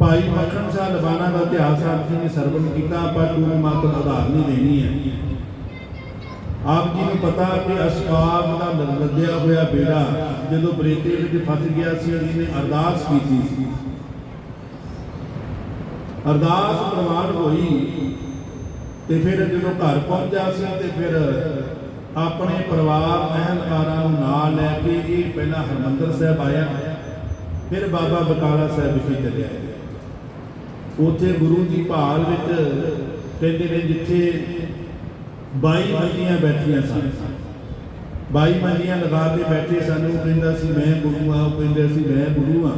ਭਾਈ ਮੱਖਣ ਸ਼ਾਹ ਲਬਾਨਾ ਦਾ ਇਤਿਹਾਸ ਆਪ ਜੀ ਨੇ ਸਰਵਨ ਕੀਤਾ ਪਰ ਤੂੰ ਮਾਤਰ ਆਧਾਰ ਨਹੀਂ ਦੇਣੀ ਹੈ। ਆਪ ਜੀ ਨੂੰ ਪਤਾ ਕਿ ਅਸਬਾਬ ਦਾ ਲੱਦਿਆ ਹੋਇਆ ਬੇੜਾ ਜਦੋਂ ਬਰੇਤੇ ਵਿੱਚ ਫਸ ਗਿਆ ਸੀ, ਅਸੀਂ ਨੇ ਅਰਦਾਸ ਕੀਤੀ ਸੀ। ਅਰਦਾਸ ਪ੍ਰਵਾਨ ਹੋਈ ਤੇ ਫਿਰ ਜਦੋਂ ਘਰ ਪਹੁੰਚਿਆ ਸੀ ਤੇ ਫਿਰ ਆਪਣੇ ਪਰਿਵਾਰ ਅਹਿਲਕਾਰਾਂ ਨੂੰ ਨਾਲ ਲੈ ਕੇ ਇਹ ਪਹਿਲਾਂ ਹਰਮੰਦਰ ਸਾਹਿਬ ਆਇਆ। ਫਿਰ ਬਾਬਾ ਬਕਾਲਾ ਸਾਹਿਬ ਵਿਖੇ ਚੱਲਿਆ। ਉੱਥੇ ਗੁਰੂ ਦੀ ਭਾਲ ਵਿੱਚ ਕਹਿੰਦੇ ਨੇ ਜਿੱਥੇ 22 ਮੰਜੀਆਂ ਬੈਠੀਆਂ ਸਨ। 22 ਮੰਜੀਆਂ ਲਗਾ ਕੇ ਬੈਠੇ ਸਾਨੂੰ ਕਹਿੰਦਾ ਸੀ, ਮੈਂ ਗੁਰੂ ਆ ਉਹ ਕਹਿੰਦੇ ਸੀ, ਮੈਂ ਗੁਰੂ ਆ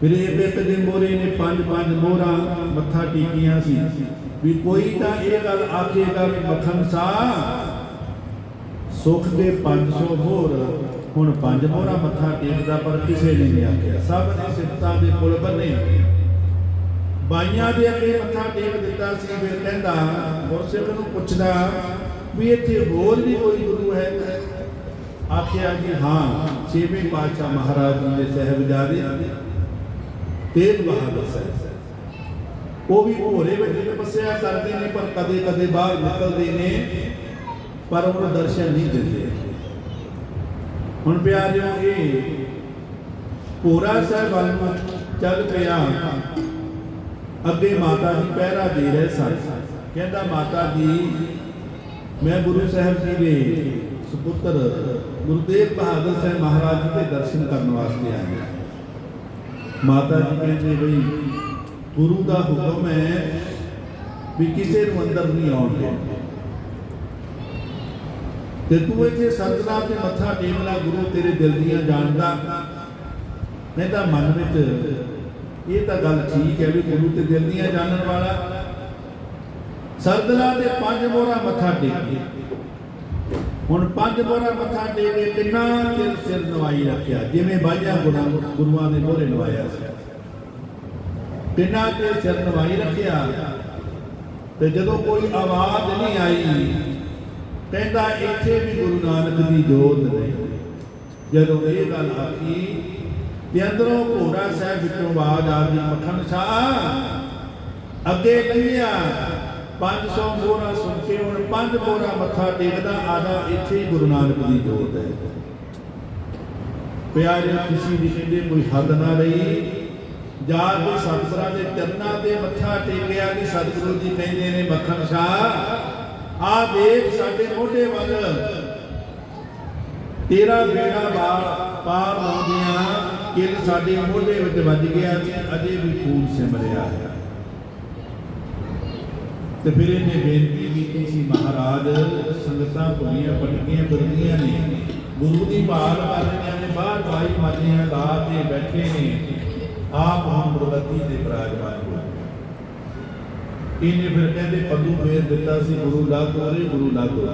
ਫਿਰ ਇਹ ਬਿੱਤ ਦੇ ਮੋਰੇ ਨੇ ਪੰਜ ਪੰਜ ਮੋਹਰਾਂ ਮੱਥਾ ਟੇਕੀਆਂ ਸੀ। ਵੀ ਕੋਈ ਤਾਂ ਇਹ ਗੱਲ ਆਖੇਗਾ ਵੀ ਮੱਖਣ ਸਾ, ਸੁਖ ਦੇ 500 ਮੋਹਰ। ਹੁਣ ਪੰਜ ਮੋਹਰਾਂ ਮੱਥਾ ਟੇਕਦਾ ਪਰ ਕਿਸੇ ਨੇ ਨਹੀਂ ਆਖਿਆ। ਸਭ ਨੇ ਸਿਫਤਾਂ ਦੇ ਪੁਲ ਬੰਨੇ ਬਾਈਆਂ ਦੇ ਅੱਗੇ ਮੱਥਾ ਟੇਕ ਦਿੱਤਾ ਸੀ, ਫਿਰ ਕਹਿੰਦਾ ਗੁਰਸਿੱਖ ਨੂੰ ਪੁੱਛਦਾ ਵੀ ਇੱਥੇ ਹੋਰ ਵੀ ਕੋਈ ਗੁਰੂ ਹੈ? ਆਖਿਆ ਜੀ, ਹਾਂ, ਛੇਵੇਂ ਪਾਤਸ਼ਾਹ ਮਹਾਰਾਜ ਜੀ ਦੇ ਸਹਿਬਜ਼ਾਦੇ ਤੇਗ ਬਹਾਦਰ ਸਾਹਿਬ। ਉਹ ਵੀ ਭੋਰੇ ਵਿੱਚ ਤਪੱਸਿਆ ਕਰਦੇ ਨੇ, ਪਰ ਕਦੇ ਕਦੇ ਬਾਹਰ ਨਿਕਲਦੇ ਨੇ, ਪਰ ਉਹ ਦਰਸ਼ਨ ਨਹੀਂ ਦਿੰਦੇ। ਹੁਣ ਪਿਆਰਿਓ, ਇਹ ਪੂਰਾ ਸਾਹਿਬ ਵੱਲ ਚੱਲ ਪਿਆ। ਅੱਗੇ ਮਾਤਾ ਜੀ ਪਹਿਰਾ ਦੇ ਰਹੇ ਸਨ। ਕਹਿੰਦਾ, ਮਾਤਾ ਜੀ, ਮੈਂ ਗੁਰੂ ਸਾਹਿਬ ਜੀ ਦੇ ਸੁਪੁੱਤਰ ਗੁਰਦੇਵ ਬਹਾਦਰ ਸਾਹਿਬ ਮਹਾਰਾਜ ਜੀ ਦੇ ਦਰਸ਼ਨ ਕਰਨ ਵਾਸਤੇ ਆਇਆ ਮਾਤਾ ਜੀ ਕਹਿੰਦੇ, ਬਈ, ਗੁਰੂ ਦਾ ਹੁਕਮ ਹੈ ਵੀ ਕਿਸੇ ਨੂੰ ਅੰਦਰ ਨਹੀਂ ਆਉਣ ਦੇਣਾ। ਤੇ ਤੂੰ ਇੱਥੇ ਸੰਗਤਾਂ ਤੇ ਮੱਥਾ ਟੇਕਣਾ, ਗੁਰੂ ਤੇਰੇ ਦਿਲ ਦੀਆਂ ਜਾਣਦਾ। ਨਹੀਂ ਤਾਂ ਮਨ ਵਿੱਚ ਇਹ ਤਾਂ ਗੱਲ ਠੀਕ ਹੈ ਵੀ ਗੁਰੂ ਤੇ ਦਿਲ ਦੀਆਂ ਜਾਣਨ ਵਾਲਾ। ਸਰਦਲਾ ਦੇ ਪੰਜ ਮੋਹਰਾ ਮੱਥਾ ਟੇਕੇ। ਹੁਣ ਪੰਜ ਮੋਹਰਾ ਮੱਥਾ ਟੇਕੇ ਕਿੰਨਾ ਚਿਰ ਸਿਰ ਨਵਾਈ ਰੱਖਿਆ? ਜਿਵੇਂ ਬਾਈਆਂ ਗੁਰੂਆਂ ਨੇ ਮੋਹਰੇ ਨਵਾਇਆ ਸੀ। ਕਿੰਨਾ ਚਿਰ ਸਿਰ ਨਵਾਈ ਰੱਖਿਆ? ਤੇ ਜਦੋਂ ਕੋਈ ਆਵਾਜ਼ ਨਹੀਂ ਆਈ, ਕਹਿੰਦਾ ਇੱਥੇ ਵੀ ਗੁਰੂ ਨਾਨਕ ਦੀ ਜੋਤ ਨਹੀਂ। ਜਦੋਂ ਇਹ ਗੱਲ ਆਖੀ ਤੇ ਅੰਦਰੋਂ ਘੋੜਾ ਸਾਹਿਬ ਵਿੱਚੋਂ ਆਵਾਜ਼ ਆ ਗਈ ਮੱਖਣ ਸ਼ਾਹ, ਅੱਗੇ ਲੰਘਿਆ 500 ਮੋਹਰਾ ਸੁਣ ਕੇ ਹੁਣ ਪੰਜ ਮੋਹਰਾ ਮੱਥਾ ਟੇਕਦਾ ਆਦਾ ਇੱਥੇ ਹੀ ਗੁਰੂ ਨਾਨਕ ਦੀ ਜੋਤ ਹੈ। ਪਿਆਰੇ ਕਿਸੇ ਦੀ ਕਹਿੰਦੇ, ਕੋਈ ਹੱਦ ਨਾ ਰਹੀ। ਜਾ ਕੇ ਸਤਿਗੁਰਾਂ ਦੇ ਚਰਨਾਂ ਤੇ ਮੱਥਾ ਟੇਕਿਆ ਕਿ ਸਤਿਗੁਰੂ ਜੀ ਕਹਿੰਦੇ ਨੇ ਮੱਖਣ ਸ਼ਾਹ ਆ ਦੇਖ ਸਾਡੇ ਮੋਢੇ ਵੱਲ। ਤੇਰਾ ਬੇੜਾ ਬਾਰ ਪਾਰ ਲਾਉਂਦਿਆਂ ਕਿ ਸਾਡੇ ਮੋਢੇ ਵਿੱਚ ਵੱਜ ਗਿਆ ਸੀ ਅਜੇ ਵੀ ਖੂਨ ਸਿਮਰਿਆ ਹੈ। ਤੇ ਫਿਰ ਇਹਨੇ ਬੇਨਤੀ ਕੀਤੀ ਸੀ, ਮਹਾਰਾਜ, ਸੰਗਤਾਂ ਭੁੱਲੀਆਂ ਪਟਕੀਆਂ ਫਿਰਦੀਆਂ ਨੇ। ਗੁਰੂ ਦੀ ਭਾਲ ਕਰ ਰਹੀਆਂ ਨੇ, ਬਾਹਰ ਬਾਈ ਮਾਜੀਆਂ ਲਾ ਕੇ ਬੈਠੇ ਨੇ। ਆਪ ਹੁਣ ਗੁਰਗੱਦੀ ਦੇ ਬਰਾਜਮਾਨ ਹੋਏ ਇਹਨੇ ਫਿਰ ਕਹਿੰਦੇ ਪੱਦੂ ਫੇਰ ਦਿੱਤਾ ਸੀ, ਗੁਰੂ ਲਾਗੋ ਰੇ ਗੁਰੂ ਲਾਗੋ।